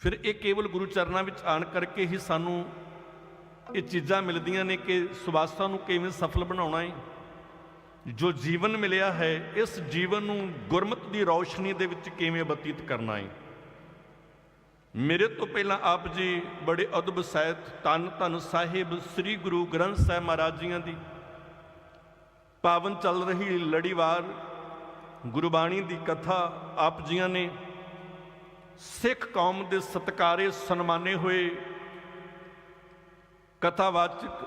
ਫਿਰ ਇਹ ਕੇਵਲ ਗੁਰੂ ਚਰਨਾਂ ਵਿੱਚ ਆਣ ਕਰਕੇ ਹੀ ਸਾਨੂੰ ਇਹ ਚੀਜ਼ਾਂ ਮਿਲਦੀਆਂ ਨੇ ਕਿ ਸੁਵਾਸਾਂ ਨੂੰ ਕਿਵੇਂ ਸਫਲ ਬਣਾਉਣਾ ਹੈ। ਜੋ ਜੀਵਨ ਮਿਲਿਆ ਹੈ, ਇਸ ਜੀਵਨ ਨੂੰ ਗੁਰਮਤ ਦੀ ਰੌਸ਼ਨੀ ਦੇ ਵਿੱਚ ਕਿਵੇਂ ਬਤੀਤ ਕਰਨਾ ਹੈ। ਮੇਰੇ ਤੋਂ ਪਹਿਲਾਂ ਆਪ ਜੀ ਬੜੇ ਅਦਬ ਸਹਿਤ ਤਨ ਧਨ ਸਾਹਿਬ ਸ੍ਰੀ ਗੁਰੂ ਗ੍ਰੰਥ ਸਾਹਿਬ ਮਹਾਰਾਜ ਜੀਆਂ ਦੀ ਪਾਵਨ ਚੱਲ ਰਹੀ ਲੜੀਵਾਰ ਗੁਰਬਾਣੀ ਦੀ ਕਥਾ ਆਪ ਜੀਆਂ ਨੇ ਸਿੱਖ ਕੌਮ ਦੇ ਸਤਕਾਰੇ ਸਨਮਾਨੇ ਹੋਏ ਕਥਾਵਾਚਕ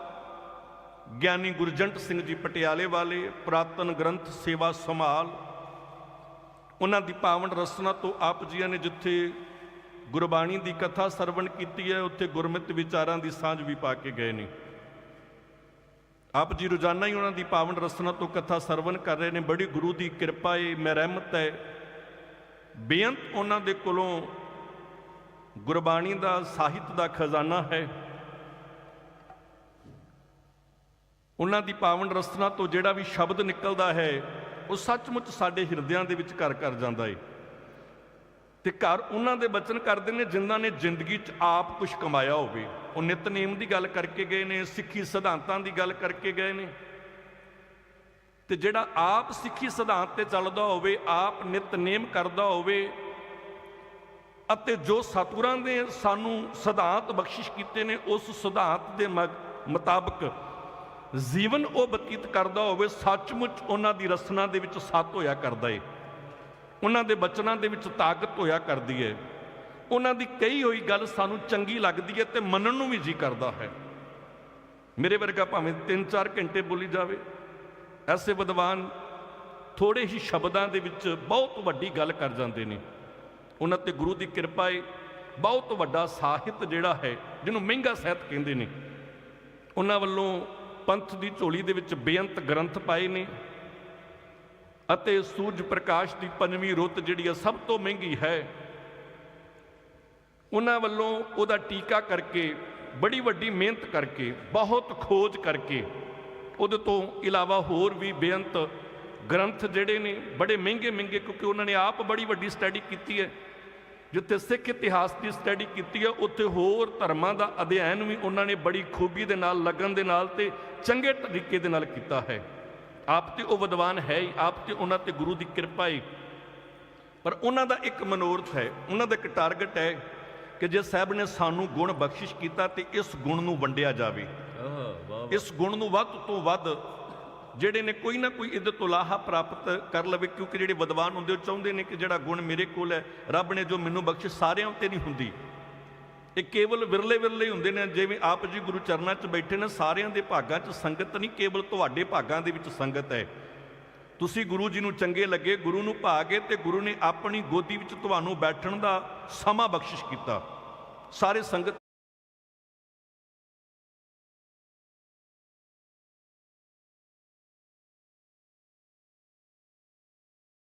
ਗਿਆਨੀ ਗੁਰਜੰਟ ਸਿੰਘ ਜੀ ਪਟਿਆਲੇ ਵਾਲੇ ਪ੍ਰਾਤਨ ਗ੍ਰੰਥ ਸੇਵਾ ਸੰਭਾਲ, ਉਹਨਾਂ ਦੀ ਪਾਵਨ ਰਸਨਾ ਤੋਂ ਆਪ ਜੀਆਂ ਨੇ ਜਿੱਥੇ ਗੁਰਬਾਣੀ ਦੀ ਕਥਾ ਸਰਵਣ ਕੀਤੀ ਹੈ, ਉੱਥੇ ਗੁਰਮਤਿ ਵਿਚਾਰਾਂ ਦੀ ਸਾਂਝ ਵੀ ਪਾ ਕੇ ਗਏ ਨੇ। ਆਪ ਜੀ ਰੋਜ਼ਾਨਾ ਹੀ ਉਹਨਾਂ ਦੀ ਪਾਵਨ ਰਸਨਾ ਤੋਂ ਕਥਾ ਸਰਵਣ ਕਰ ਰਹੇ ਨੇ। ਬੜੀ ਗੁਰੂ ਦੀ ਕਿਰਪਾ ਹੈ ਮਹਿਰਮਤ ਹੈ। ਬੇਅੰਤ ਉਹਨਾਂ ਦੇ ਕੋਲੋਂ ਗੁਰਬਾਣੀ ਦਾ ਸਾਹਿਤ ਦਾ ਖਜ਼ਾਨਾ ਹੈ। ਉਹਨਾਂ ਦੀ ਪਾਵਨ ਰਸਨਾ ਤੋਂ ਜਿਹੜਾ ਵੀ ਸ਼ਬਦ ਨਿਕਲਦਾ ਹੈ, ਉਹ ਸੱਚਮੁੱਚ ਸਾਡੇ ਹਿਰਦਿਆਂ ਦੇ ਵਿੱਚ ਘਰ ਕਰ ਜਾਂਦਾ ਏ। ਤੇ ਘਰ ਉਹਨਾਂ ਦੇ ਬਚਨ ਕਰਦੇ ਨੇ ਜਿਨ੍ਹਾਂ ਨੇ ਜ਼ਿੰਦਗੀ 'ਚ ਆਪ ਕੁਝ ਕਮਾਇਆ ਹੋਵੇ। ਉਹ ਨਿਤਨੇਮ ਦੀ ਗੱਲ ਕਰਕੇ ਗਏ ਨੇ, ਸਿੱਖੀ ਸਿਧਾਂਤਾਂ ਦੀ ਗੱਲ ਕਰਕੇ ਗਏ ਨੇ। ਤੇ ਜਿਹੜਾ ਆਪ ਸਿੱਖੀ ਸਿਧਾਂਤ ਤੇ ਚੱਲਦਾ ਹੋਵੇ, ਆਪ ਨਿਤਨੇਮ ਕਰਦਾ ਹੋਵੇ, ਅਤੇ ਜੋ ਸਤਿਗੁਰਾਂ ਨੇ ਸਾਨੂੰ ਸਿਧਾਂਤ ਬਖਸ਼ਿਸ਼ ਕੀਤੇ ਨੇ, ਉਸ ਸਿਧਾਂਤ ਦੇ ਮ- ਮੁਤਾਬਕ ਜੀਵਨ ਉਹ ਬਤੀਤ ਕਰਦਾ ਹੋਵੇ, ਸੱਚਮੁੱਚ ਉਹਨਾਂ ਦੀ ਰਸਨਾ ਦੇ ਵਿੱਚ ਸੱਤ ਹੋਇਆ ਕਰਦਾ ਏ। ਉਹਨਾਂ ਦੇ ਬਚਨਾਂ ਦੇ ਵਿੱਚ ਤਾਕਤ ਹੋਇਆ ਕਰਦੀ ਹੈ ਉਹਨਾਂ ਦੀ ਕਹੀ ਹੋਈ ਗੱਲ ਸਾਨੂੰ ਚੰਗੀ ਲੱਗਦੀ ਹੈ ਤੇ ਮੰਨਣ ਨੂੰ ਵੀ ਜੀ ਕਰਦਾ ਹੈ। ਮੇਰੇ ਵਰਗਾ ਭਾਵੇਂ 3-4 ਘੰਟੇ ਬੋਲੀ ਜਾਵੇ ਐਸੇ ਵਿਦਵਾਨ ਥੋੜੇ ਹੀ ਸ਼ਬਦਾਂ ਦੇ ਵਿੱਚ ਬਹੁਤ ਵੱਡੀ ਗੱਲ ਕਰ ਜਾਂਦੇ ਨੇ। ਉਹਨਾਂ ਤੇ ਗੁਰੂ ਦੀ ਕਿਰਪਾ ਹੈ ਬਹੁਤ ਵੱਡਾ ਸਾਹਿਤ ਜਿਹੜਾ ਹੈ, ਜਿਹਨੂੰ ਮਹਿੰਗਾ ਸਾਹਿਤ ਕਹਿੰਦੇ ਨੇ। ਉਹਨਾਂ ਵੱਲੋਂ ਪੰਥ ਦੀ ਝੋਲੀ ਦੇ ਵਿੱਚ ਬੇਅੰਤ ਗ੍ਰੰਥ ਪਾਏ ਨੇ ਅਤੇ ਸੂਰਜ ਪ੍ਰਕਾਸ਼ ਦੀ ਪੰਜਵੀਂ ਰੁੱਤ ਜਿਹੜੀ ਆ ਸਭ ਤੋਂ ਮਹਿੰਗੀ ਹੈ। ਉਹਨਾਂ ਵੱਲੋਂ ਉਹਦਾ ਟੀਕਾ ਕਰਕੇ, ਬੜੀ ਵੱਡੀ ਮਿਹਨਤ ਕਰਕੇ, ਬਹੁਤ ਖੋਜ ਕਰਕੇ ਉਹਦੇ ਤੋਂ ਇਲਾਵਾ ਹੋਰ ਵੀ ਬੇਅੰਤ ਗ੍ਰੰਥ ਜਿਹੜੇ ਨੇ, ਬੜੇ ਮਹਿੰਗੇ ਮਹਿੰਗੇ, ਕਿਉਂਕਿ ਉਹਨਾਂ ਨੇ ਆਪ ਬੜੀ ਵੱਡੀ ਸਟੱਡੀ ਕੀਤੀ ਹੈ। ਜਿੱਥੇ ਸਿੱਖ ਇਤਿਹਾਸ ਦੀ ਸਟੱਡੀ ਕੀਤੀ ਹੈ, ਉੱਥੇ ਹੋਰ ਧਰਮਾਂ ਦਾ ਅਧਿਐਨ ਵੀ ਉਹਨਾਂ ਨੇ ਬੜੀ ਖੂਬੀ ਦੇ ਨਾਲ, ਲਗਨ ਦੇ ਨਾਲ ਤੇ ਚੰਗੇ ਤਰੀਕੇ ਦੇ ਨਾਲ ਕੀਤਾ ਹੈ। ਆਪ ਤੇ ਉਹ ਵਿਦਵਾਨ ਹੈ ਹੀ, ਆਪ ਤੇ ਉਹਨਾਂ ਤੇ ਗੁਰੂ ਦੀ ਕਿਰਪਾ ਹੈ। ਪਰ ਉਹਨਾਂ ਦਾ ਇੱਕ ਮਨੋਰਥ ਹੈ, ਉਹਨਾਂ ਦਾ ਇੱਕ ਟਾਰਗੇਟ ਹੈ ਕਿ ਜੇ ਸਾਹਿਬ ਨੇ ਸਾਨੂੰ ਗੁਣ ਬਖਸ਼ਿਸ਼ ਕੀਤਾ ਤੇ ਇਸ ਗੁਣ ਨੂੰ ਵੰਡਿਆ ਜਾਵੇ। ਇਸ ਗੁਣ ਨੂੰ ਵੱਧ ਤੋਂ ਵੱਧ ਜਿਹੜੇ ਨੇ ਕੋਈ ਨਾ ਕੋਈ ਇਹਦੇ ਤੋਂ ਲਾਹਾ ਪ੍ਰਾਪਤ ਕਰ ਲਵੇ, ਕਿਉਂਕਿ ਜਿਹੜੇ ਵਿਦਵਾਨ ਹੁੰਦੇ ਉਹ ਚਾਹੁੰਦੇ ਨੇ ਕਿ ਜਿਹੜਾ ਗੁਣ ਮੇਰੇ ਕੋਲ ਹੈ, ਰੱਬ ਨੇ ਜੋ ਮੈਨੂੰ ਬਖਸ਼ਿਸ਼ ਸਾਰਿਆਂ ਉੱਤੇ ਨਹੀਂ ਹੁੰਦੀ। ਇਹ ਕੇਵਲ ਵਿਰਲੇ ਵਿਰਲੇ ਹੁੰਦੇ ਨੇ, ਜਿਵੇਂ ਆਪ ਜੀ ਗੁਰੂ ਚਰਨਾਂ 'ਚ ਬੈਠੇ ਨੇ, ਸਾਰਿਆਂ ਦੇ ਭਾਗਾਂ 'ਚ ਸੰਗਤ ਨਹੀਂ, ਕੇਵਲ ਤੁਹਾਡੇ ਭਾਗਾਂ ਦੇ ਵਿੱਚ ਸੰਗਤ ਹੈ। ਤੁਸੀਂ ਗੁਰੂ ਜੀ ਨੂੰ ਚੰਗੇ ਲੱਗੇ, ਗੁਰੂ ਨੂੰ ਭਾਗੇ ਤੇ ਗੁਰੂ ਨੇ ਆਪਣੀ ਗੋਦੀ ਵਿੱਚ ਤੁਹਾਨੂੰ ਬੈਠਣ ਦਾ ਸਮਾਂ ਬਖਸ਼ਿਸ਼ ਕੀਤਾ। ਸਾਰੇ ਸੰਗਤ